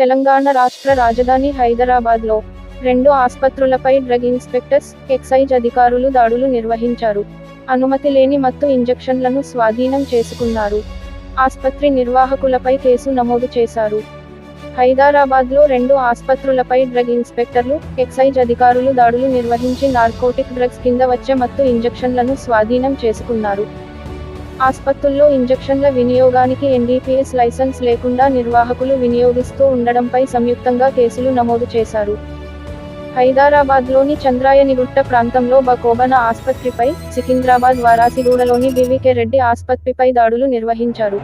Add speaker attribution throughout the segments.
Speaker 1: తెలంగాణ రాష్ట్ర రాజధాని హైదరాబాద్లో రెండు ఆస్పత్రులపై డ్రగ్ ఇన్స్పెక్టర్స్ ఎక్సైజ్ అధికారులు దాడులు నిర్వహించారు. అనుమతి లేని మత్తు ఇంజెక్షన్లను స్వాధీనం చేసుకున్నారు. ఆసుపత్రి నిర్వాహకులపై కేసు నమోదు చేశారు. హైదరాబాద్లో రెండు ఆస్పత్రులపై డ్రగ్ ఇన్స్పెక్టర్లు ఎక్సైజ్ అధికారులు దాడులు నిర్వహించి నార్కోటిక్ డ్రగ్స్ కింద వచ్చే మత్తు ఇంజెక్షన్లను స్వాధీనం చేసుకున్నారు. ఆస్పత్రుల్లో ఇంజక్షన్ల వినియోగానికి ఎన్డీపీఎస్ లైసెన్స్ లేకుండా నిర్వాహకులు వినియోగిస్తూ ఉండడంపై సంయుక్తంగా కేసులు నమోదు చేశారు. హైదరాబాద్లోని చంద్రాయనిగుట్ట ప్రాంతంలో బకోబన ఆసుపత్రిపై సికింద్రాబాద్ వారాసిగూడలోని బివికే రెడ్డి ఆసుపత్రిపై దాడులు నిర్వహించారు.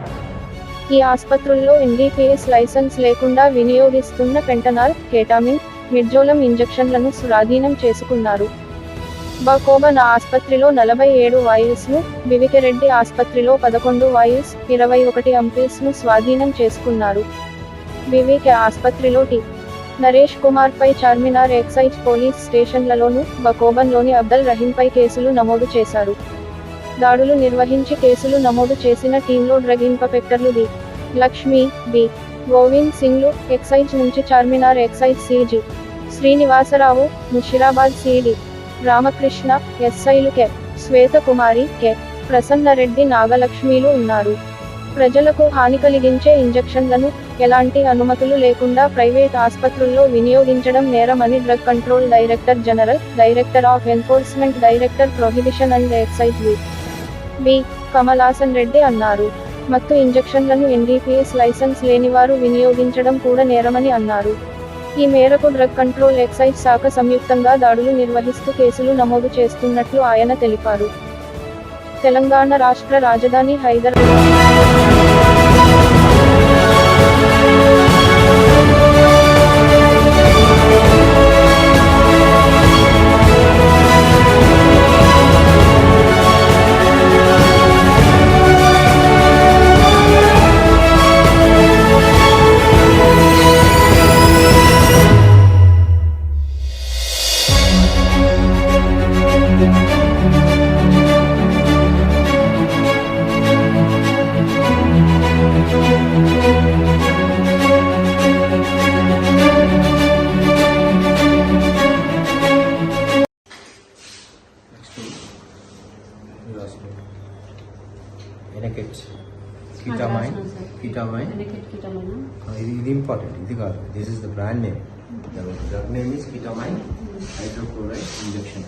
Speaker 1: ఈ ఆసుపత్రుల్లో ఎన్డీపీఎస్ లైసెన్స్ లేకుండా వినియోగిస్తున్న పెంటనాల్ కేటామిన్ మిడ్జోలం ఇంజక్షన్లను స్వాధీనం చేసుకున్నారు. బకోబన్ ఆసుపత్రిలో నలభై ఏడు వాయిల్స్ను బివికెరెడ్డి ఆసుపత్రిలో పదకొండు వాయిల్స్ ఇరవై ఒకటి అంపిల్స్ను స్వాధీనం చేసుకున్నారు. బివికే ఆసుపత్రిలో టి. నరేష్ కుమార్పై చార్మినార్ ఎక్సైజ్ పోలీస్ స్టేషన్లలోనూ బకోబన్లోని అబ్దల్ రహీంపై కేసులు నమోదు చేశారు. దాడులు నిర్వహించి కేసులు నమోదు చేసిన టీంలో డ్రగ్ ఇన్స్పెక్టర్లు ది లక్ష్మి బి. గోవింద్ సింగ్లు ఎక్సైజ్ నుంచి Charminar excise C G Srinivasarao Musheerabad C D Ramakrishna ఎస్ఐలు కె. శ్వేతకుమారి కె. ప్రసన్నరెడ్డి నాగలక్ష్మిలు ఉన్నారు. ప్రజలకు హాని కలిగించే ఇంజెక్షన్లను ఎలాంటి అనుమతులు లేకుండా ప్రైవేట్ ఆసుపత్రుల్లో వినియోగించడం నేరమని drug control director general director of enforcement director prohibition and excise V. B. Kamalasan Reddy అన్నారు. మత్తు ఇంజెక్షన్లను ఎన్డీపీఎస్ లైసెన్స్ లేనివారు వినియోగించడం కూడా నేరమని అన్నారు. ఈ మేరకు డ్రగ్ కంట్రోల్ ఎక్సైజ్ శాఖ సంయుక్తంగా దాడులు నిర్వహిస్తూ కేసులు నమోదు చేస్తున్నట్లు ఆయన తెలిపారు. తెలంగాణ రాష్ట్ర రాజధాని హైదరాబాద్
Speaker 2: ఎనకెట్స్ కీటామైన్ కీటామైన్ ఇది ఇది ఇంపార్టెంట్ ఇది కాదు this is the brand name drug name is ketamine hydrochloride injection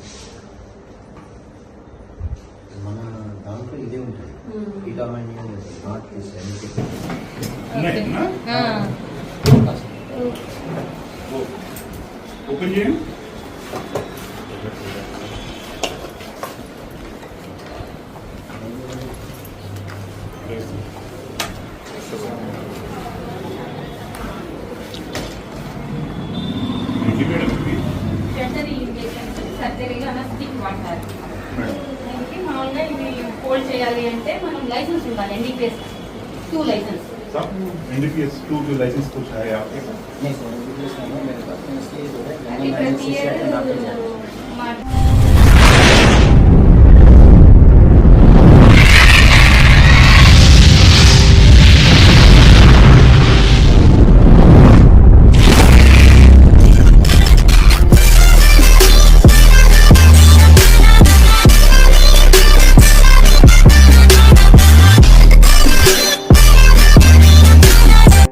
Speaker 2: మన దాంట్లో ఇదే ఉంటుంది ketamine not this Aneket
Speaker 3: open చేయండి
Speaker 4: దానికి మామూలుగా ఇవి హోల్డ్ చేయాలి అంటే మనం లైసెన్స్ ఉండాలి ఎన్డీపీఎస్ టూ లైసెన్స్
Speaker 3: साहब एनडीपीएस टू जो लाइसेंस कुछ है आपके
Speaker 2: नहीं सर मेरे पास नहीं, मेरे पास इसलिए जो है